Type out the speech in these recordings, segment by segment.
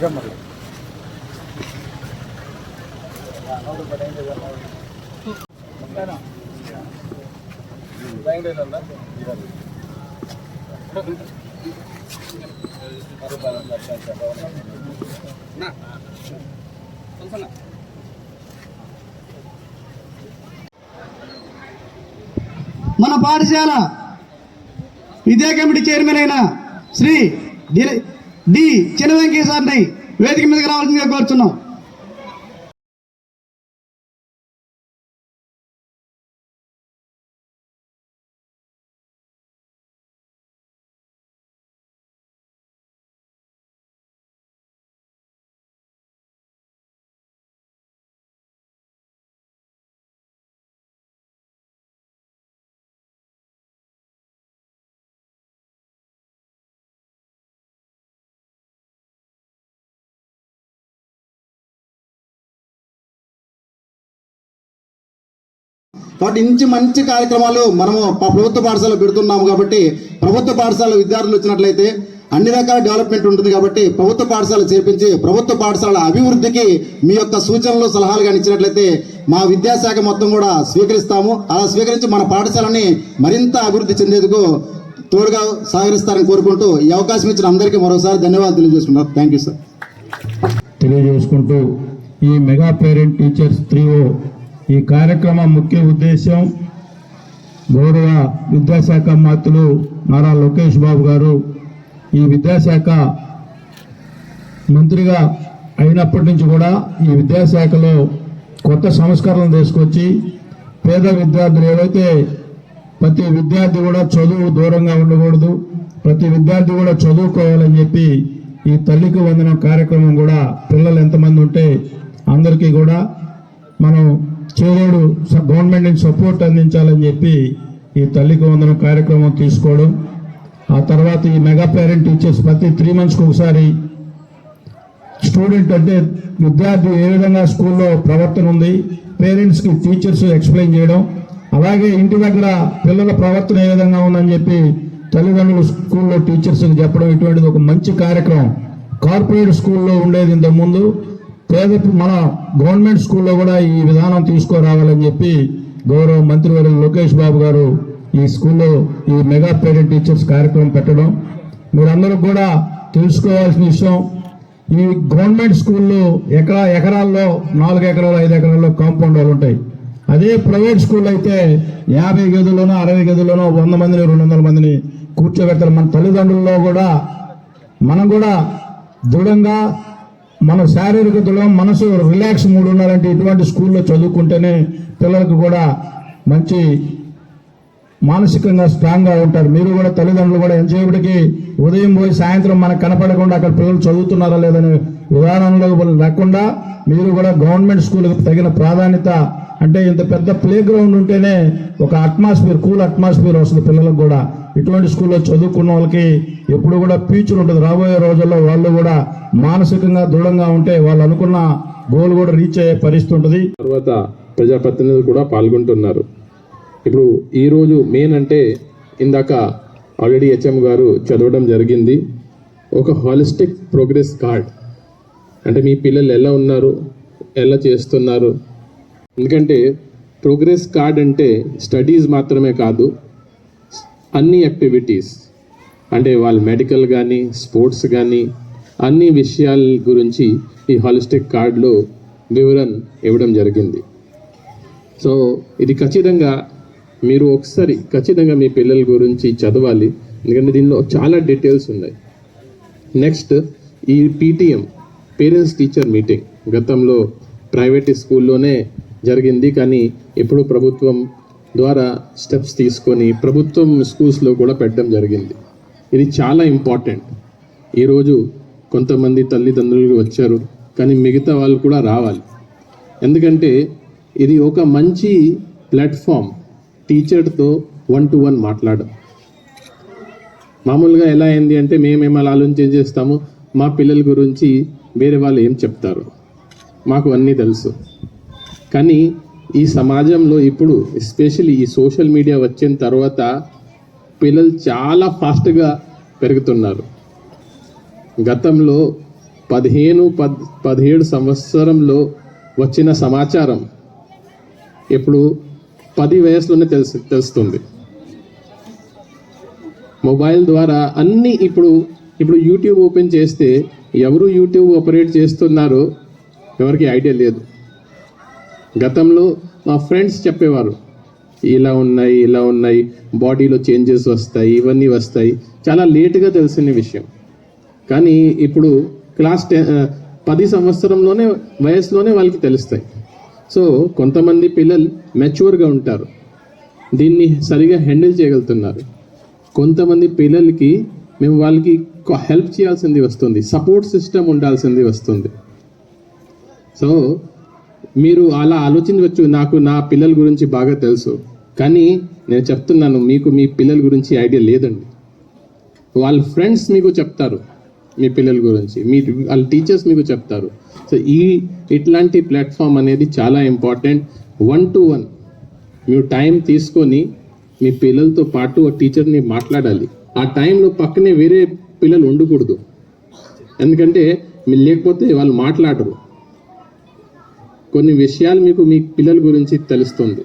మన పాఠశాల విద్యా కమిటీ చైర్మన్ అయిన శ్రీ డి- చిన్న వెంకయ్య సార్ని వేదిక మీదకి రావాల్సిందిగా కోరుతున్నాం వాటి నుంచి మంచి కార్యక్రమాలు మనము ప్రభుత్వ పాఠశాలలో పెడుతున్నాము కాబట్టి ప్రభుత్వ పాఠశాల విద్యార్థులు వచ్చినట్లయితే అన్ని రకాల డెవలప్మెంట్ ఉంటుంది కాబట్టి ప్రభుత్వ పాఠశాల చేర్పించి ప్రభుత్వ పాఠశాల అభివృద్ధికి మీ యొక్క సూచనలు సలహాలు కానీ ఇచ్చినట్లయితే మా విద్యాశాఖ మొత్తం కూడా స్వీకరిస్తాము. అలా స్వీకరించి మన పాఠశాలని మరింత అభివృద్ధి చెందేందుకు తోడుగా సహకరిస్తారని కోరుకుంటూ ఈ అవకాశం ఇచ్చిన అందరికీ మరోసారి ధన్యవాదాలు తెలియజేసుకుంటారు థ్యాంక్ యూ సార్ తెలియజేసుకుంటూ ఈ మెగా పేరెంట్ టీచర్స్ త్రీఓ ఈ కార్యక్రమం ముఖ్య ఉద్దేశం గౌరవ విద్యాశాఖ మంత్రులు నారా లోకేష్ బాబు గారు ఈ విద్యాశాఖ మంత్రిగా అయినప్పటి నుంచి కూడా ఈ విద్యాశాఖలో కొత్త సంస్కరణలు తీసుకొచ్చి పేద విద్యార్థులు ఏవైతే ప్రతి విద్యార్థి కూడా చదువు దూరంగా ఉండకూడదు ప్రతి విద్యార్థి కూడా చదువుకోవాలని చెప్పి ఈ తల్లికి వందనం కార్యక్రమం కూడా పిల్లలు ఎంతమంది ఉంటే అందరికీ కూడా మనం చేదోడు స- గవర్నమెంట్ నుంచి సపోర్ట్ అందించాలని చెప్పి ఈ తల్లికి వందనం కార్యక్రమం తీసుకోవడం. ఆ తర్వాత ఈ మెగా పేరెంట్ టీచర్స్ ప్రతి త్రీ మంత్స్కి ఒకసారి స్టూడెంట్ అంటే విద్యార్థి ఏ విధంగా స్కూల్లో ప్రవర్తన ఉంది పేరెంట్స్కి టీచర్స్ ఎక్స్ప్లెయిన్ చేయడం అలాగే ఇంటి దగ్గర పిల్లల ప్రవర్తన ఏ విధంగా ఉందని చెప్పి తల్లిదండ్రులు స్కూల్లో టీచర్స్కి చెప్పడం ఇటువంటిది ఒక మంచి కార్యక్రమం. కార్పొరేట్ స్కూల్లో ఉండేది ఇంతకుముందు. పేద మన గవర్నమెంట్ స్కూల్లో కూడా ఈ విధానం తీసుకురావాలని చెప్పి గౌరవ మంత్రివర్యులు లోకేష్ బాబు గారు ఈ స్కూల్లో ఈ మెగా పేరెంట్ టీచర్స్ కార్యక్రమం పెట్టడం. మీరందరూ కూడా తెలుసుకోవాల్సిన విషయం ఈ గవర్నమెంట్ స్కూల్లో ఎకరా ఎకరాల్లో నాలుగు ఎకరాలు ఐదు ఎకరాల్లో కాంపౌండ్ వాళ్ళు ఉంటాయి. అదే ప్రైవేట్ స్కూల్ అయితే యాభై గదుల్లోనో అరవై గదుల్లోనో వంద మందిని రెండు వందల మందిని కూర్చోబెడతారు. మన తల్లిదండ్రుల్లో కూడా మనం కూడా దృఢంగా మన శారీరక దృఢం మనసు రిలాక్స్ మూడు ఉండాలంటే ఇటువంటి స్కూల్లో చదువుకుంటేనే పిల్లలకు కూడా మంచి మానసికంగా స్ట్రాంగ్గా ఉంటారు. మీరు కూడా తల్లిదండ్రులు కూడా ఎంతసేపటికి ఉదయం పోయి సాయంత్రం మనకు కనపడకుండా అక్కడ పిల్లలు చదువుతున్నారా లేదనే విధానంలో లేకుండా మీరు కూడా గవర్నమెంట్ స్కూల్కి తగిన ప్రాధాన్యత అంటే ఇంత పెద్ద ప్లే గ్రౌండ్ ఉంటేనే ఒక అట్మాస్ఫియర్ కూల్ అట్మాస్ఫియర్ వస్తుంది పిల్లలకు కూడా. ఇటువంటి స్కూల్లో చదువుకున్న వాళ్ళకి ఎప్పుడు కూడా ఫ్యూచర్ ఉంటుంది. రాబోయే రోజుల్లో వాళ్ళు కూడా మానసికంగా దృఢంగా ఉంటే వాళ్ళు అనుకున్న గోల్ కూడా రీచ్ అయ్యే పరిస్థితి ఉంటుంది. తర్వాత ప్రజాప్రతినిధులు కూడా పాల్గొంటున్నారు. ఇప్పుడు ఈరోజు మెయిన్ అంటే ఇందాక ఆల్రెడీ హెచ్ఎం గారు చదవడం జరిగింది. ఒక హాలిస్టిక్ ప్రోగ్రెస్ కార్డ్ అంటే మీ పిల్లలు ఎలా ఉన్నారు? ఎలా చేస్తున్నారు? ఎందుకంటే ప్రోగ్రెస్ కార్డ్ అంటే స్టడీస్ మాత్రమే కాదు అన్ని యాక్టివిటీస్ అంటే వాళ్ళు మెడికల్ కానీ స్పోర్ట్స్ కానీ అన్ని విషయాల గురించి ఈ హాలిస్టిక్ కార్డులో వివరణ ఇవ్వడం జరిగింది. సో ఇది ఖచ్చితంగా మీరు ఒకసారి ఖచ్చితంగా మీ పిల్లల గురించి చదవాలి. ఎందుకంటే దీనిలో చాలా డీటెయిల్స్ ఉన్నాయి. నెక్స్ట్ ఈ పీటీఎం పేరెంట్స్ టీచర్ మీటింగ్ గతంలో ప్రైవేట్ స్కూల్లోనే జరిగింది. కానీ ఇప్పుడు ప్రభుత్వం ద్వారా స్టెప్స్ తీసుకొని ప్రభుత్వం స్కూల్స్లో కూడా పెట్టడం జరిగింది. ఇది చాలా ఇంపార్టెంట్ ఈరోజు కొంతమంది తల్లిదండ్రులు వచ్చారు కానీ మిగతా వాళ్ళు కూడా రావాలి. ఎందుకంటే ఇది ఒక మంచి ప్లాట్ఫామ్ టీచర్తో వన్ టు వన్ మాట్లాడడం. మామూలుగా ఎలా అయింది అంటే మేమేం అలా ఆలోచన చేస్తాము మా పిల్లల గురించి వేరే వాళ్ళు ఏం చెప్తారు? మాకు అన్నీ తెలుసు. కానీ ఈ సమాజంలో ఇప్పుడు ఎస్పెషల్లీ ఈ సోషల్ మీడియా వచ్చిన తర్వాత పిల్లలు చాలా ఫాస్ట్గా పెరుగుతున్నారు. గతంలో పదిహేను పద్ పదిహేడు సంవత్సరంలో వచ్చిన సమాచారం ఇప్పుడు పది వయసులోనే తెలుసు తెలుస్తుంది. మొబైల్ ద్వారా అన్నీ ఇప్పుడు ఇప్పుడు యూట్యూబ్ ఓపెన్ చేస్తే ఎవరు యూట్యూబ్ ఆపరేట్ చేస్తున్నారో ఎవరికి ఐడియా లేదు. గతంలో మా ఫ్రెండ్స్ చెప్పేవారు ఇలా ఉన్నాయి ఇలా ఉన్నాయి బాడీలో చేంజెస్ వస్తాయి ఇవన్నీ వస్తాయి. చాలా లేటుగా తెలిసిన విషయం. కానీ ఇప్పుడు క్లాస్ టెన్ పది సంవత్సరంలోనే వయసులోనే వాళ్ళకి తెలుస్తాయి. సో కొంతమంది పిల్లలు మెచ్యూర్గా ఉంటారు. దీన్ని సరిగా హ్యాండిల్ చేయగలుగుతున్నారు. కొంతమంది పిల్లలకి మేము వాళ్ళకి హెల్ప్ చేయాల్సింది వస్తుంది. సపోర్ట్ సిస్టమ్ ఉండాల్సింది వస్తుంది. సో మీరు అలా ఆలోచించవచ్చు. నాకు నా పిల్లల గురించి బాగా తెలుసు. కానీ నేను చెప్తున్నాను మీకు మీ పిల్లల గురించి ఐడియా లేదండి. వాళ్ళ ఫ్రెండ్స్ మీకు చెప్తారు మీ పిల్లల గురించి. మీ వాళ్ళ టీచర్స్ మీకు చెప్తారు. సో ఈ ఇట్లాంటి ప్లాట్ఫామ్ అనేది చాలా ఇంపార్టెంట్. వన్ టు వన్ మీరు టైం తీసుకొని మీ పిల్లలతో పాటు ఆ టీచర్ని మాట్లాడాలి. ఆ టైంలో పక్కనే వేరే పిల్లలు ఉండకూడదు. ఎందుకంటే మీరు లేకపోతే వాళ్ళు మాట్లాడరు. కొన్ని విషయాలు మీకు మీ పిల్లల గురించి తెలుస్తుంది.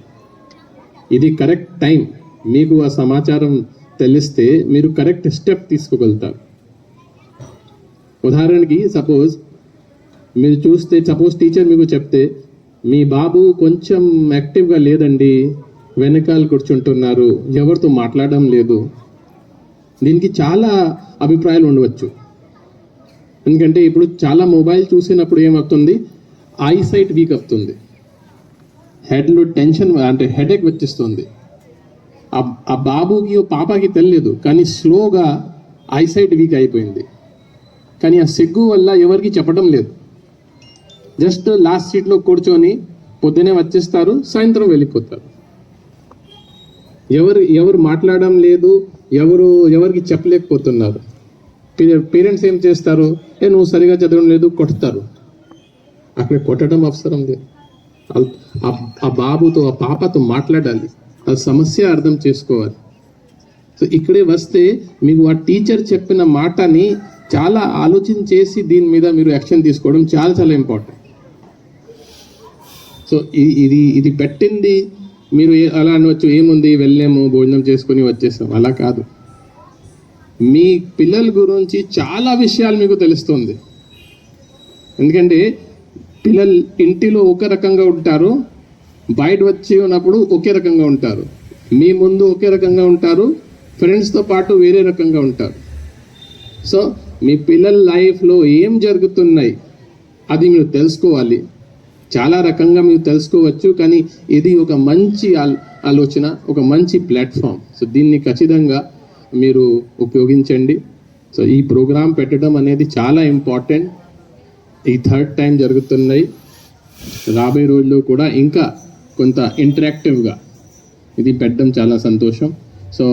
ఇది కరెక్ట్ టైం. మీకు ఆ సమాచారం తెలిస్తే మీరు కరెక్ట్ స్టెప్ తీసుకోగలుగుతారు. ఉదాహరణకి సపోజ్ మీరు చూస్తే సపోజ్ టీచర్ మీకు చెప్తే మీ బాబు కొంచెం యాక్టివ్గా లేదండి. వెనకాల కూర్చుంటున్నారు. ఎవరితో మాట్లాడడం లేదు. దీనికి చాలా అభిప్రాయాలు ఉండవచ్చు. ఎందుకంటే ఇప్పుడు చాలా మొబైల్ చూసినప్పుడు ఏమవుతుంది? ఐసైట్ వీక్ అవుతుంది. హెడ్లో టెన్షన్ అంటే హెడేక్ వచ్చేస్తుంది. ఆ- బాబుకి పాపకి తెలియదు కానీ స్లోగా ఐసైట్ వీక్ అయిపోయింది. కానీ ఆ సిగ్గు వల్ల ఎవరికి చెప్పడం లేదు. జస్ట్ లాస్ట్ సీట్లో కూర్చొని పొద్దునే వచ్చేస్తారు సాయంత్రం వెళ్ళిపోతారు. ఎవరు ఎవరు మాట్లాడడం లేదు ఎవరు ఎవరికి చెప్పలేకపోతున్నారు. పేరెంట్స్ ఏం చేస్తారు? ఏ నువ్వు సరిగా చదవడం లేదు కొడతారు. అక్కడ కొట్టడం అవసరం లేదు. ఆ- బాబుతో ఆ పాపతో మాట్లాడాలి. ఆ సమస్య అర్థం చేసుకోవాలి. సో ఇక్కడే వస్తే మీకు ఆ టీచర్ చెప్పిన మాటని చాలా ఆలోచన చేసి దీని మీద మీరు యాక్షన్ తీసుకోవడం చాలా చాలా ఇంపార్టెంట్. సో ఇది ఇది పెట్టింది. మీరు అలా అనవచ్చు. ఏముంది? వెళ్ళాము భోజనం చేసుకొని వచ్చేసాం. అలా కాదు. మీ పిల్లల గురించి చాలా విషయాలు మీకు తెలుస్తుంది. ఎందుకంటే పిల్లలు ఇంటిలో ఒక రకంగా ఉంటారు బయట వచ్చి ఉన్నప్పుడు ఒకే రకంగా ఉంటారు. మీ ముందు ఒకే రకంగా ఉంటారు ఫ్రెండ్స్తో పాటు వేరే రకంగా ఉంటారు. సో మీ పిల్లల లైఫ్లో ఏం జరుగుతున్నాయి అది మీరు తెలుసుకోవాలి. చాలా రకంగా మీరు తెలుసుకోవచ్చు కానీ ఇది ఒక మంచి ఆల్- ఆలోచన ఒక మంచి ప్లాట్ఫామ్ సో దీన్ని ఖచ్చితంగా మీరు ఉపయోగించండి. సో ఈ ప్రోగ్రాం పెట్టడం అనేది చాలా ఇంపార్టెంట్ ఈ థర్డ్ టైం జరుగుతున్నాయి. రాబోయే రోజుల్లో కూడా ఇంకా కొంత ఇంటరాక్టివ్గా ఇది పెట్టడం చాలా సంతోషం. సో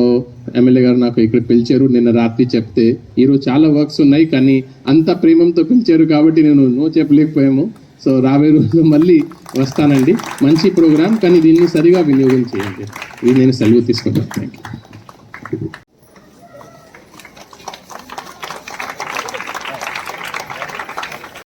ఎమ్మెల్యే గారు నాకు ఇక్కడ పిలిచారు. నిన్న రాత్రి చెప్తే ఈరోజు చాలా వర్క్స్ ఉన్నాయి కానీ అంత ప్రేమంతో పిలిచారు కాబట్టి నేను నో చెప్పలేకపోయాము. సో రాబోయే రోజుల్లో మళ్ళీ వస్తానండి. మంచి ప్రోగ్రామ్ కానీ దీన్ని సరిగా వినియోగం చేయండి. ఇది నేను సెలవు తీసుకుంటాను. Thank you